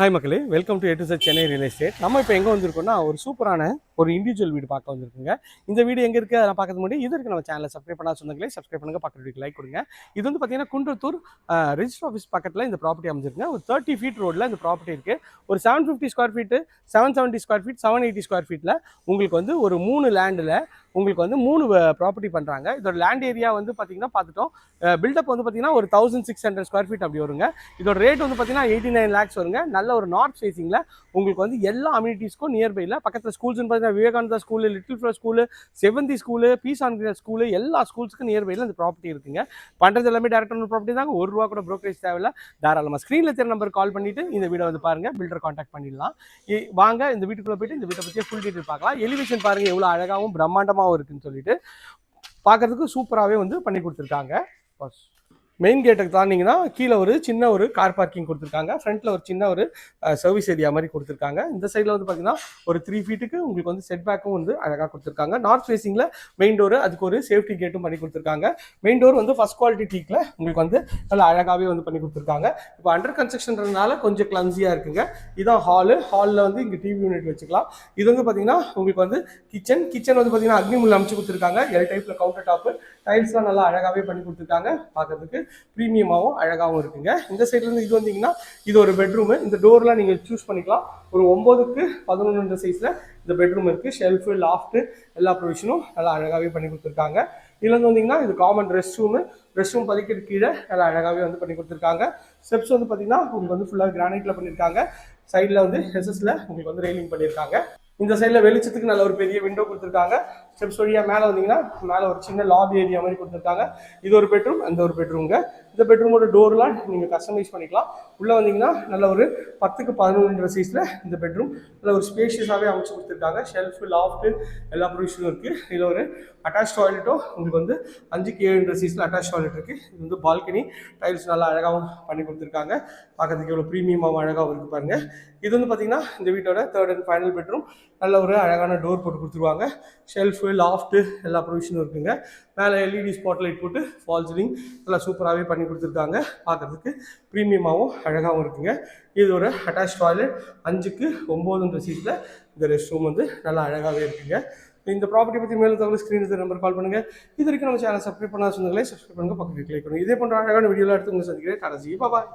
Hi மக்களே welcome to எட்டு sir Chennai real estate நம்ம இப்போ எங்கே வந்திருக்கோம்னா ஒரு சூப்பரான ஒரு இண்டிவிஜுவல் வீடு பார்க்க வந்திருக்குங்க. இந்த வீடு எங்கே இருக்குது அதை பார்க்கறது முன்னாடி இது நம்ம சேனலை சப்ஸ்கிரைப் பண்ணா சொந்தங்களே சப்ஸ்கிரைப் பண்ணுங்கள் பக்கத்து வீட்டுக்கு லைக் கொடுங்க. இது வந்து பார்த்தீங்கன்னா குன்றத்தூர் ரிஜிஸ்டர் ஆஃபீஸ் பக்கத்தில் இந்த ப்ராப்பர்ட்டி அமைஞ்சிருங்க ஒரு தேர்ட்டி ஃபீட் ரோட்டில் இந்த ப்ராப்பர்ட்டி இருக்குது ஒரு seven fifty square feet seven seventy square feet seven eighty square ஃபீட்டில் உங்களுக்கு வந்து ஒரு மூணு லேண்டில் உங்களுக்கு வந்து மூணு ப்ராப்பர்ட்டி பண்ணுறாங்க இதோட லேண்ட் ஏரியா வந்து பார்த்தீங்கன்னா பார்த்துட்டோம். பில்டப் வந்து பார்த்தீங்கன்னா ஒரு thousand six hundred square feet அப்படி வருங்க. இதோட ரேட் வந்து பார்த்தீங்கன்னா எயிட்டி நைன் லேக்ஸ் வருங்க. நல்ல ஒரு நார்த் ஃபேஸிங்கில் உங்களுக்கு வந்து எல்லா அம்யூனிட்டிஸ்க்கும் நியர்பையில் பக்கத்தில் ஸ்கூல்ஸ்னு பார்த்தீங்கன்னா Vivekananda school little flower school Sevanthi school peace ஆன்கிரியா school எல்லா ஸ்கூல்ஸ்க்கும் நியர்பையில் இந்த ப்ராப்பர்ட்டி இருக்குங்க. பண்ணுறது எல்லாமே டேரக்ட் ப்ராப்பர்ட்டி தாங்க. ஒரு ரூபா கூட ப்ரோக்கரேஜ் தேவையில்ல. தாராளமாக ஸ்க்ரீனில் தெரிய நம்பர் கால் பண்ணிவிட்டு இந்த வீடை வந்து பாருங்கள் பில்டர் காண்டாக்ட் பண்ணிடலாம். இ- வாங்க இந்த வீட்டுக்குள்ளே போயிட்டு இந்த வீட்டை பற்றியே ஃபுல் டீட்டெயில் பார்க்கலாம். எலிவேஷன் பாருங்கள் எவ்வளோ அழகாகவும் பிரம்மாண்டமாகவும் இருக்குன்னு சொல்லிட்டு. பார்க்கறதுக்கு சூப்பராகவே வந்து பண்ணி கொடுத்துருக்காங்க. மெயின் கேட்டுக்கு தாண்டிங்கன்னா கீழே ஒரு சின்ன ஒரு கார் பார்க்கிங் கொடுத்துருக்காங்க. ஃப்ரண்ட்டில் ஒரு சின்ன ஒரு சர்வீஸ் ஏரியா மாதிரி கொடுத்துருக்காங்க. இந்த சைடில் வந்து பார்த்தீங்கன்னா ஒரு த்ரீ ஃபீட்டுக்கு உங்களுக்கு வந்து செட் பேக்கும் வந்து அழகாக கொடுத்துருக்காங்க. நார்த் ஃபேஸிங்கில் மெயின் டோர் அதுக்கு ஒரு சேஃப்டி கேட்டும் பண்ணி கொடுத்துருக்காங்க. மெயின் டோர் வந்து ஃபஸ்ட் குவாலிட்டி டீக்கில் உங்களுக்கு வந்து நல்லா அழகாகவே வந்து பண்ணி கொடுத்துருக்காங்க. இப்போ அண்டர் கன்ஸ்ட்ரக்ஷன்றதுனால கொஞ்சம் கிளம்ஸியாக இருக்குங்க. இதான் ஹாலு ஹாலில் வந்து இங்கே டிவி யூனிட் வச்சுக்கலாம். இது வந்து பார்த்தீங்கன்னா உங்களுக்கு வந்து கிச்சன் கிச்சன் வந்து பார்த்தீங்கன்னா அக்னிமுல் அமைச்சு கொடுத்துருக்காங்க. எல் டைப்பில் கவுண்டர் டாப்பு டைல்ஸ்லாம் நல்லா அழகாகவே பண்ணி கொடுத்துருக்காங்க. பார்க்கறதுக்கு ப்ரீமியமாகவும் அழகாகவும் இருக்குங்க. இந்த சைட்லேருந்து இது வந்தீங்கன்னா இது ஒரு பெட்ரூமு இந்த டோர்லாம் நீங்கள் சூஸ் பண்ணிக்கலாம். ஒரு ஒம்போதுக்கு பதினொன்று சைஸில் இந்த பெட்ரூம் இருக்குது ஷெல்ஃபு லாஃப்ட்டு எல்லா ப்ரொவிஷனும் நல்லா அழகாகவே பண்ணி கொடுத்துருக்காங்க. இதுல இருந்து வந்தீங்கன்னா இது common rest room rest room பதிக்கிறது கீழே நல்லா அழகாகவே வந்து பண்ணி கொடுத்துருக்காங்க. ஸ்டெப்ஸ் வந்து பார்த்தீங்கன்னா உங்களுக்கு வந்து ஃபுல்லாக கிரானைட்டில் பண்ணியிருக்காங்க சைடில் வந்து ஹெசஸில் உங்களுக்கு வந்து ரெயிலிங் பண்ணியிருக்காங்க இந்த சைடில் வெளிச்சத்துக்கு நல்ல ஒரு பெரிய விண்டோ கொடுத்துருக்காங்க. ஸ்டெப்ஸ் வழியாக மேலே வந்தீங்கன்னா மேலே ஒரு சின்ன லாபி ஏரியா மாதிரி கொடுத்துருக்காங்க. இது ஒரு பெட்ரூம் அந்த ஒரு பெட்ரூம்ங்க இந்த பெட்ரூமோட டோர்லாம் நீங்கள் கஸ்டமைஸ் பண்ணிக்கலாம். உள்ளே வந்தீங்கன்னா நல்ல ஒரு பத்துக்கு பதினொன்று சைஸில் இந்த பெட்ரூம் நல்ல ஒரு ஸ்பேஷியஸாகவே அமைச்சு கொடுத்துருக்காங்க. ஷெல்ஃபு லாஃப்ட்டு எல்லா ப்ரொவிஷனும் இருக்குது இதில் ஒரு அட்டாச் டாய்லெட்டும் உங்களுக்கு வந்து அஞ்சுக்கு ஏழு சைஸில் அட்டாச் டாய்லெட் இருக்குது இது வந்து பால்கனி டைல்ஸ் நல்லா அழகாகவும் பண்ணி கொடுத்துருக்காங்க. பார்க்கறதுக்கு எவ்வளோ ப்ரீமியமாகவும் அழகாகவும் இருக்குது பாருங்க. இது வந்து பார்த்தீங்கன்னா இந்த வீட்டோட தேர்ட் அண்ட் ஃபைனல் பெட்ரூம் நல்ல ஒரு அழகான டோர் போட்டு கொடுத்துருவாங்க. ஷெல்ஃபு லாஃப்ட்டு எல்லா ப்ரொவிஷனும் இருக்குங்க. மேலே எல்இடி ஸ்பாட் லைட் போட்டு ஃபால் சீலிங் நல்லா சூப்பராகவே பண்ணி கொடுத்துருக்காங்க. பார்க்கறதுக்கு ப்ரீமியமாகவும் அழகாகவும் இருக்குங்க. இது ஒரு அட்டாச் டாய்லெட் அஞ்சுக்கு ஒம்போதுன்ற சீட்டில் இந்த ரெஸ்ட் ரூம் வந்து நல்லா அழகாகவே இருக்குங்க. இந்த ப்ராப்பர்ட்டி பற்றி மேலும் தகவல் ஸ்க்ரீன் நம்பர் கால் பண்ணுங்கள் இது வரைக்கும் நம்ம சேனல் சப்ஸ்கிரைப் பண்ணாத சொந்தங்களே சப்ஸ்கிரைப் பண்ணுங்கள் பக்கத்தில் கிளிக் பண்ணுங்கள் இதே போன்ற அழகான வீடியோலாம் எடுத்து உங்களை சந்திக்கிறேன். கடைசி பாய்